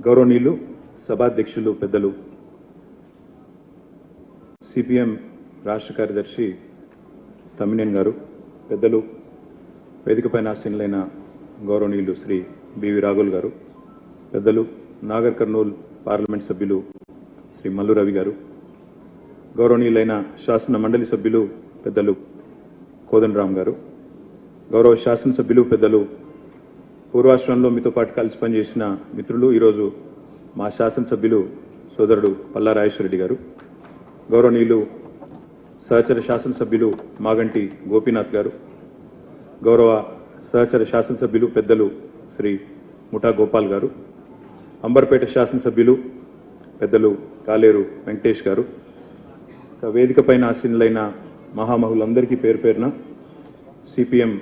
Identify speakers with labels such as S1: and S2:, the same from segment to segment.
S1: గౌరవనీయులు సభాధ్యక్షులు పెద్దలు సిపిఎం రాష్ట్ర కార్యదర్శి తమ్మినేని గారు పెద్దలు వేదికపైన ఆసీనులైన గౌరవనీయులు శ్రీ బివి రాఘుల్ గారు పెద్దలు నాగర్ కర్నూల్ పార్లమెంట్ సభ్యులు శ్రీ మల్లు రవి గారు గౌరవనీయులైన శాసన మండలి సభ్యులు పెద్దలు కోదండరామ్ గారు గౌరవ శాసనసభ్యులు పెద్దలు పూర్వాశ్రమంలో మీతో పాటు కలిసి పనిచేసిన మిత్రులు ఈరోజు మా శాసనసభ్యులు సోదరుడు పల్లా రాజేశ్వరరెడ్డి గారు గౌరవనీయులు సహచర శాసనసభ్యులు మాగంటి గోపీనాథ్ గారు గౌరవ సహచర శాసనసభ్యులు పెద్దలు శ్రీ ముఠా గోపాల్ గారు అంబర్పేట శాసనసభ్యులు పెద్దలు కాలేరు వెంకటేష్ గారు వేదిక పైన ఆశీనులైన మహామహులందరికీ పేరు పేరున సిపిఎం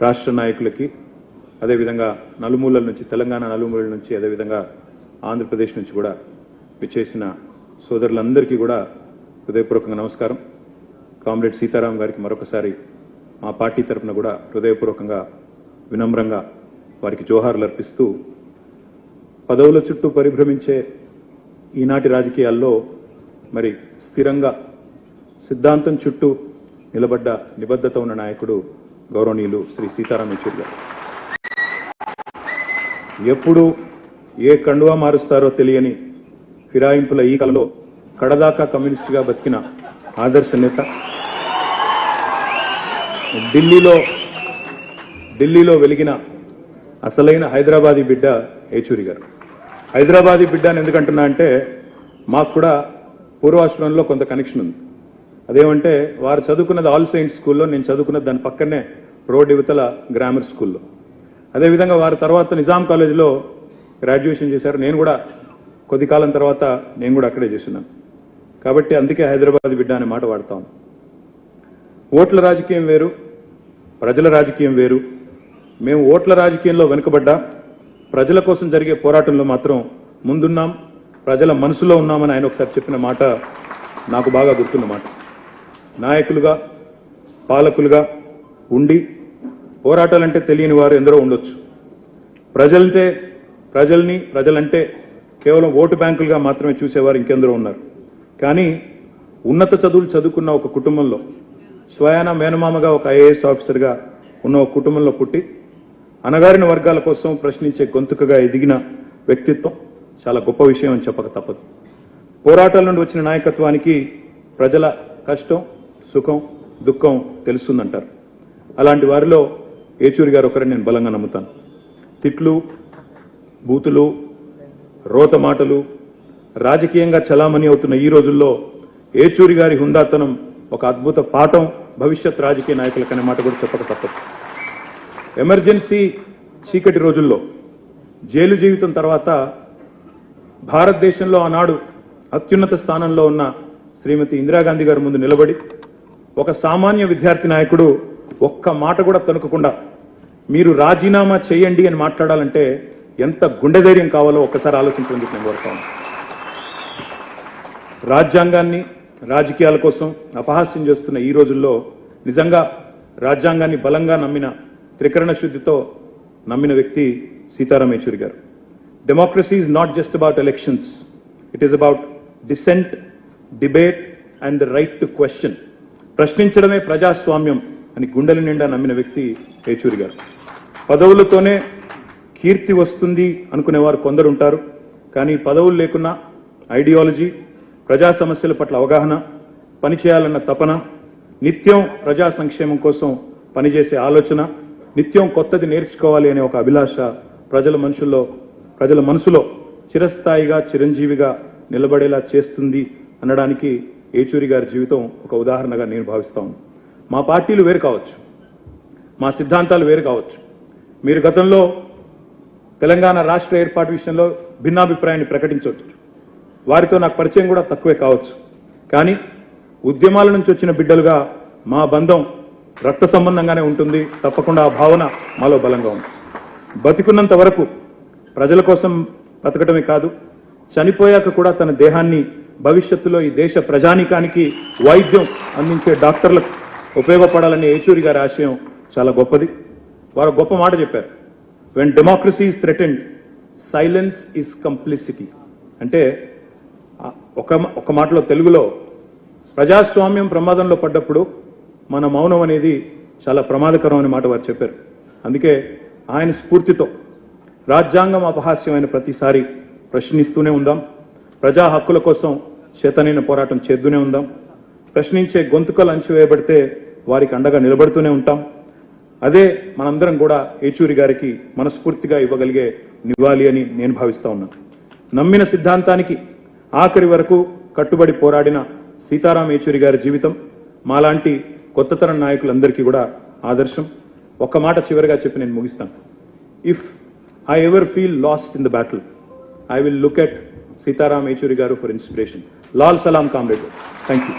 S1: రాష్ట్ర నాయకులకి అదేవిధంగా నలుమూలల నుంచి తెలంగాణ నలుమూలల నుంచి అదేవిధంగా ఆంధ్రప్రదేశ్ నుంచి కూడా విచ్చేసిన సోదరులందరికీ కూడా హృదయపూర్వకంగా నమస్కారం. కామ్రేడ్ సీతారాం గారికి మరొకసారి మా పార్టీ తరఫున కూడా హృదయపూర్వకంగా వినమ్రంగా వారికి జోహార్లు అర్పిస్తూ పదవుల చుట్టూ పరిభ్రమించే ఈనాటి రాజకీయాల్లో మరి స్థిరంగా సిద్ధాంతం చుట్టూ నిలబడ్డ నిబద్ధత ఉన్న నాయకుడు గౌరవనీయులు శ్రీ సీతారాం యెచూరి గారు. ఎప్పుడు ఏ కండువా మారుస్తారో తెలియని ఫిరాయింపుల ఈ కలలో కడదాకా కమ్యూనిస్టుగా బతికిన ఆదర్శ నేత ఢిల్లీలో ఢిల్లీలో వెలిగిన అసలైన హైదరాబాదీ బిడ్డ ఏచూరి గారు. హైదరాబాదీ బిడ్డ అని ఎందుకంటున్నా అంటే మాకు కూడా పూర్వాశ్రమంలో కొంత కనెక్షన్ ఉంది. అదేమంటే వారు చదువుకున్నది ఆల్ సైన్స్ స్కూల్లో నేను చదువుకున్నది దాని పక్కనే రోడ్ యువతల గ్రామర్ స్కూల్లో. అదేవిధంగా వారి తర్వాత నిజాం కాలేజీలో గ్రాడ్యుయేషన్ చేశారు. నేను కూడా కొద్ది కాలం తర్వాత నేను కూడా అక్కడే చేస్తున్నాను. కాబట్టి అందుకే హైదరాబాద్ బిడ్డ అనే మాట వాడతాం. ఓట్ల రాజకీయం వేరు ప్రజల రాజకీయం వేరు. మేము ఓట్ల రాజకీయంలో వెనుకబడ్డా. ప్రజల కోసం జరిగే పోరాటంలో మాత్రం ముందున్నాం. ప్రజల మనసులో ఉన్నామని ఆయన ఒకసారి చెప్పిన మాట నాకు బాగా గుర్తున్న మాట. నాయకులుగా పాలకులుగా ఉండి పోరాటాలంటే తెలియని వారు ఎందరో ఉండొచ్చు. ప్రజలంటే ప్రజల్ని ప్రజలంటే కేవలం ఓటు బ్యాంకులుగా మాత్రమే చూసేవారు ఇంకెందరో ఉన్నారు. కానీ ఉన్నత చదువులు చదువుకున్న ఒక కుటుంబంలో స్వయాన మేనమామగా ఒక ఐఏఎస్ ఆఫీసర్గా ఉన్న ఒక కుటుంబంలో పుట్టి అనగారిన వర్గాల కోసం ప్రశ్నించే గొంతుకగా ఎదిగిన వ్యక్తిత్వం చాలా గొప్ప విషయం అని చెప్పక తప్పదు. పోరాటాల నుండి వచ్చిన నాయకత్వానికి ప్రజల కష్టం సుఖం దుఃఖం తెలుస్తుందంటారు. అలాంటి వారిలో ఏచూరి గారు ఒకరిని నేను బలంగా నమ్ముతాను. తిట్లు బూతులు రోత మాటలు రాజకీయంగా చలామణి అవుతున్న ఈ రోజుల్లో ఏచూరి గారి హుందాతనం ఒక అద్భుత పాఠం భవిష్యత్ రాజకీయ నాయకులకనే మాట కూడా చెప్పక తప్పదు. ఎమర్జెన్సీ చీకటి రోజుల్లో జైలు జీవితం తర్వాత భారతదేశంలో ఆనాడు అత్యున్నత స్థానంలో ఉన్న శ్రీమతి ఇందిరాగాంధీ గారి ముందు నిలబడి ఒక సామాన్య విద్యార్థి నాయకుడు ఒక్క మాట కూడా తణుకకుండా మీరు రాజీనామా చేయండి అని మాట్లాడాలంటే ఎంత గుండె ధైర్యం కావాలో ఒక్కసారి ఆలోచించమని చెప్పి నేను కోరుతాను రాజ్యాంగాన్ని రాజకీయాల కోసం అపహాస్యం చేస్తున్న ఈ రోజుల్లో నిజంగా రాజ్యాంగాన్ని బలంగా నమ్మిన త్రికరణ శుద్ధితో నమ్మిన వ్యక్తి సీతారాం యేచూరి గారు. Democracy is not just about elections it is about dissent debate and the right to question ప్రశ్నించడమే ప్రజాస్వామ్యం. అని గుండెల నిండా నమ్మిన వ్యక్తి యేచూరి గారు. పదవులతోనే కీర్తి వస్తుంది అనుకునేవారు కొందరు ఉంటారు కానీ పదవులు లేకున్నా ఐడియాలజీ ప్రజా సమస్యల పట్ల అవగాహన పనిచేయాలన్న తపన నిత్యం ప్రజా సంక్షేమం కోసం పనిచేసే ఆలోచన నిత్యం కొత్తది నేర్చుకోవాలి అనే ఒక అభిలాష ప్రజల మనుషుల్లో ప్రజల మనసులో చిరస్థాయిగా చిరంజీవిగా నిలబడేలా చేస్తుంది అనడానికి ఏచూరి గారి జీవితం ఒక ఉదాహరణగా నేను భావిస్తాను మా పార్టీలు వేరు కావచ్చు. మా సిద్ధాంతాలు వేరు కావచ్చు. మీరు గతంలో తెలంగాణ రాష్ట్ర ఏర్పాటు విషయంలో భిన్నాభిప్రాయాన్ని ప్రకటించవచ్చు వారితో నాకు పరిచయం కూడా తక్కువే కావచ్చు. కానీ ఉద్యమాల నుంచి వచ్చిన బిడ్డలుగా మా బంధం రక్త సంబంధంగానే ఉంటుంది. తప్పకుండా ఆ భావన మాలో బలంగా ఉంది. బతికున్నంత వరకు ప్రజల కోసం బతకటమే కాదు చనిపోయాక కూడా తన దేహాన్ని భవిష్యత్తులో ఈ దేశ ప్రజానీకానికి వైద్యం అందించే డాక్టర్లకు ఉపయోగపడాలనే ఏచూరి గారి ఆశయం చాలా గొప్పది. వారు గొప్ప మాట చెప్పారు. When democracy is threatened silence is complicity అంటే ఒక ఒక మాటలో తెలుగులో ప్రజాస్వామ్యం ప్రమాదంలో పడ్డప్పుడు మన మౌనం అనేది చాలా ప్రమాదకరం అనే మాట వారు చెప్పారు. అందుకే ఆయన స్ఫూర్తితో రాజ్యాంగం అపహాస్యమైన ప్రతిసారి ప్రశ్నిస్తూనే ఉందాం. ప్రజా హక్కుల కోసం చేతనైన పోరాటం చేద్దూనే ఉందాం. ప్రశ్నించే గొంతుకలు అంచివేయబడితే వారికి అండగా నిలబడుతూనే ఉంటాం. అదే మనందరం కూడా ఏచూరి గారికి మనస్ఫూర్తిగా ఇవ్వగలిగే నివాళి అని నేను భావిస్తా ఉన్నాను నమ్మిన సిద్ధాంతానికి ఆఖరి వరకు కట్టుబడి పోరాడిన సీతారాం ఏచూరి గారి జీవితం మాలాంటి కొత్త తరం నాయకులందరికీ కూడా ఆదర్శం. ఒక్క మాట చివరిగా చెప్పి నేను ముగిస్తాను. If I ever feel lost in the battle I will look at Sitaram Yechury గారు for inspiration lal salaam comrade thank you